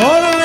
Bora!